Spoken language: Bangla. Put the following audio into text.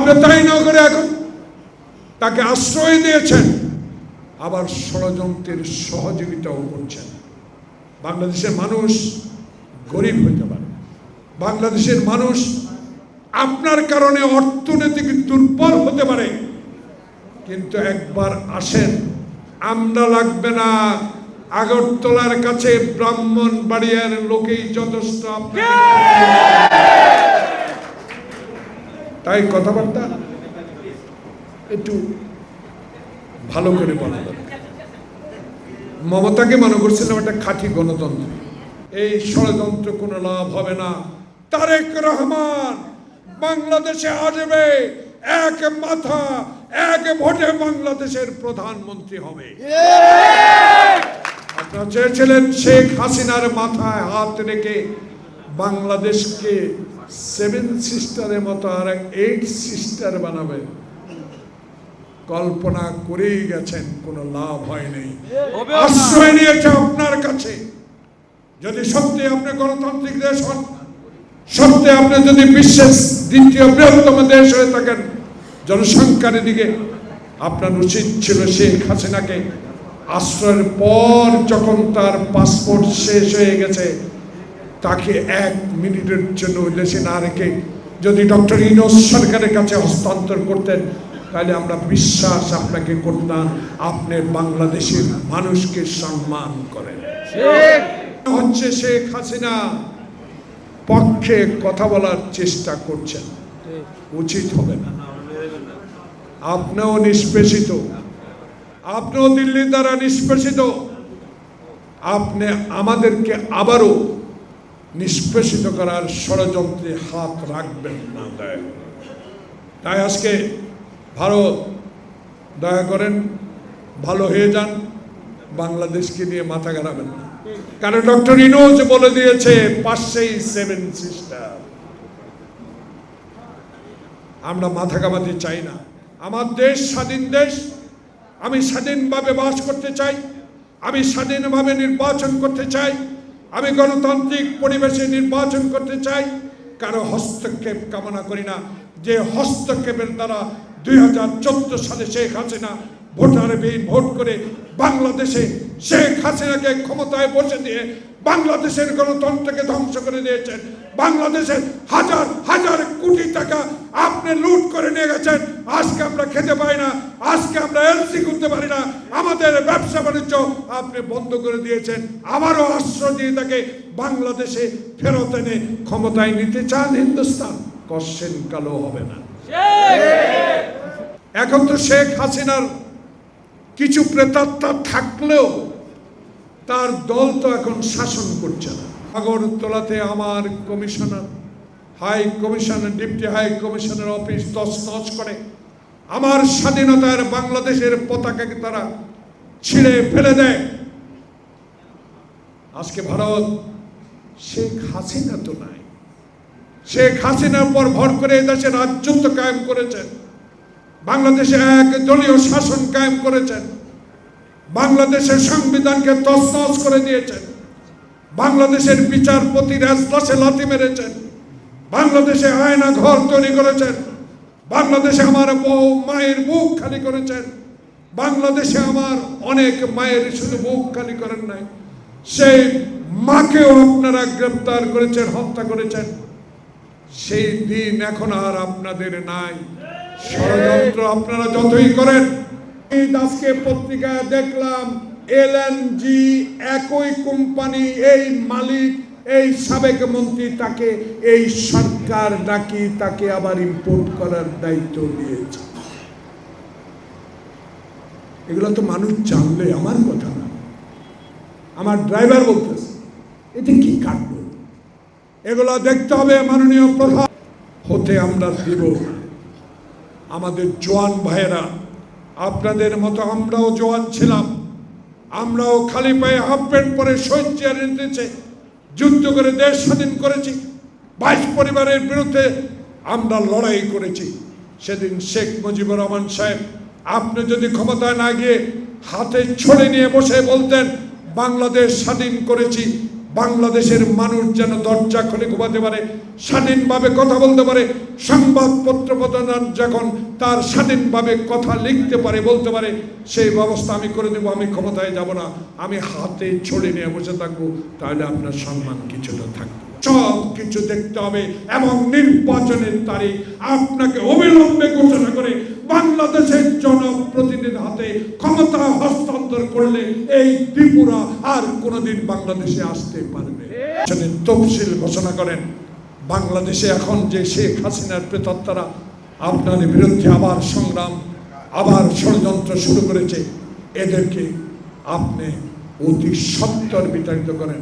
আপনি তাই না করে এখন তাকে আশ্রয় দিয়েছেন, আবার ষড়যন্ত্রের সহযোগিতাও করছেন। বাংলাদেশের মানুষ গরিব হইতে পারে। বাংলাদেশের মানুষ আপনার কারণে অর্থনৈতিক দুর্বল হতে পারে, কিন্তু একবার আসেন, আমরা লাগবে না। আগরতলার কাছে ব্রাহ্মণ বাড়িয়ার লোকেই যথেষ্ট তাই কথাবার্তা একটু ভালো করে বলা দরকার। মমতাকে মনে করছিলাম একটা খাঁটি গণতন্ত্র। এই ষড়যন্ত্র কোনো লাভ হবে না। তারেক রহমান বাংলাদেশে আসবে, এক মাথা, এক ভোটে বাংলাদেশের প্রধানমন্ত্রী হবে। আপনারা চেয়েছিলেন শেখ হাসিনার মাথায় হাত রেখে বাংলাদেশকে সেভেন সিস্টারের মতো আর এইট সিস্টার বানাবে। কল্পনা করেই গেছেন কোনো লাভ হয়নি হবে আশ্রয় নিয়েছে আপনার কাছে। যদি সত্যি আপনি গণতান্ত্রিক দেশ হন সত্যি আপনি যদি বিশ্বের দ্বিতীয় বৃহত্তম দেশ হয়ে থাকেন জনসংখ্যার দিকে আপনার উচিত ছিল শেখ হাসিনাকে। আশ্রয়ের পর যখন তার পাসপোর্ট শেষ হয়ে গেছে তাকে এক মিনিটের জন্য দেশে না রেখে যদি ডক্টর ইনোস সরকারের কাছে হস্তান্তর করতেন তাহলে আমরা বিশ্বাস আপনাকে করতাম আপনি বাংলাদেশের মানুষকে সম্মান করেন। হচ্ছে শেখ হাসিনা পক্ষে কথা বলার চেষ্টা করছেন। উচিত হবে না। আপনিও নিষ্পেষিত। আপনিও দিল্লি দ্বারা নিষ্পেষিত। আপনি আমাদেরকে আবারও নিষ্পেষিত করার ষড়যন্ত্রে হাত রাখবেন না। দয়া। তাই আজকে ভারত, দয়া করেন, ভালো হয়ে যান, বাংলাদেশকে নিয়ে মাথা ঘারাবেন না। কারণ ডক্টর ইনোজ বলে দিয়েছে, পাশেই সেভেন সিস্টার আমরা মাথা কামাতে চাই না। আমার দেশ স্বাধীন দেশ, আমি স্বাধীনভাবে বাস করতে চাই, আমি স্বাধীনভাবে নির্বাচন করতে চাই। আমি গণতান্ত্রিক পরিবেশে নির্বাচন করতে চাই। কারও হস্তক্ষেপ কামনা করি না। যে হস্তক্ষেপের দ্বারা দুই হাজার চোদ্দ সালে শেখ হাসিনা ভোটার ভোট করে বাংলাদেশে শেখ হাসিনাকে ক্ষমতায় বসে দিয়ে বাংলাদেশের গণতন্ত্রকে ধ্বংস করে দিয়েছেন। বাংলাদেশের হাজার হাজার কোটি টাকা আপনি লুট করে নিয়ে গেছেন। আজকে আমরা খেতে পাই না আজকে আমরা এলসি করতে পারি না। আমাদের ব্যবসা বাণিজ্য আপনি বন্ধ করে দিয়েছেন। আবারও আশ্রয় দিয়ে তাকে বাংলাদেশে ফেরত এনে ক্ষমতায় নিতে চান হিন্দুস্তান। কশ্চেন কালো হবে না। এখন তো শেখ হাসিনার কিছু প্রেতাত্মা থাকলেও তার দল তো এখন শাসন করছে না। আগরতলাতে আমার commissioner, high commissioner deputy high commissioner office তছনছ করে। আমার স্বাধীনতার বাংলাদেশের পতাকাকে তারা ছিঁড়ে ফেলে দেয়। আজকে ভারত শেখ হাসিনা তো নাই। শেখ হাসিনার পর ভর করে এদেশে রাজ্যত্ব কায়েম করেছেন বাংলাদেশে এক দলীয় শাসন কায়েম করেছেন। বাংলাদেশের সংবিধানকে তছনছ করে দিয়েছেন। বাংলাদেশের বিচারপতি এজলাসে লাথি মেরেছেন। বাংলাদেশে আয়না ঘর তৈরি করেছেন। বাংলাদেশে আমার বউ মায়ের বুক খালি করেছেন। বাংলাদেশে আমার অনেক মায়ের শুধু বুক খালি করেন নাই। সেই মাকেও আপনারা গ্রেপ্তার করেছেন, হত্যা করেছেন। সেই দিন এখন আর আপনাদের নাই। ষড়যন্ত্র আপনারা যতই করেন আজকে পত্রিকায় দেখলাম এলএনজি একই কোম্পানি, এই মালিক, এই সাবেক মন্ত্রী তাকে এই সরকার নাকি তাকে আবার ইম্পোর্ট করার দায়িত্ব এগুলো তো মানুষ জানলে আমার কথা না। আমার ড্রাইভার বলতেছে, এতে কি কাটবো? এগুলো দেখতে হবে মাননীয় প্রধান। হতে আমরা দিব। আমাদের জোয়ান ভাইয়েরা আপনাদের মতো আমরাও জোয়ান ছিলাম। আমরাও খালি পায়ে হাফ প্যান্ট পরে শহীদ নিতেছে যুদ্ধ করে দেশ স্বাধীন করেছি। বাইশ পরিবারের বিরুদ্ধে আমরা লড়াই করেছি। সেদিন শেখ মুজিবুর রহমান সাহেব, আপনি যদি ক্ষমতায় না গিয়ে হাতে ছড়ে নিয়ে বসে বলতেন, বাংলাদেশ স্বাধীন করেছি বাংলাদেশের মানুষ যেন দরজা খুলে ঘুমাতে পারে, স্বাধীনভাবে কথা বলতে পারে, সংবাদপত্র প্রদান যখন তার স্বাধীনভাবে কথা লিখতে পারে, বলতে পারে, সেই ব্যবস্থা আমি করে দেবো, আমি ক্ষমতায় যাব না, আমি হাতে ছড়ে নিয়ে বসে থাকব, তাহলে আপনার সম্মান কিছুটা থাকবে। সব কিছু দেখতে হবে এবং নির্বাচনের তারিখ আপনাকে অবিলম্বে ঘোষণা করে বাংলাদেশের জনপ্রতিনিধির হাতে ক্ষমতা হস্তান্তর করলে এই ত্রিপুরা আর কোনোদিন বাংলাদেশে আসতে পারবে। তফসিল ঘোষণা করেন, বাংলাদেশে এখন যে শেখ হাসিনার প্রেতাত্মারা আপনার বিরুদ্ধে আবার সংগ্রাম, আবার ষড়যন্ত্র শুরু করেছে, এদেরকে আপনি অতি সত্তর বিতাড়িত করেন।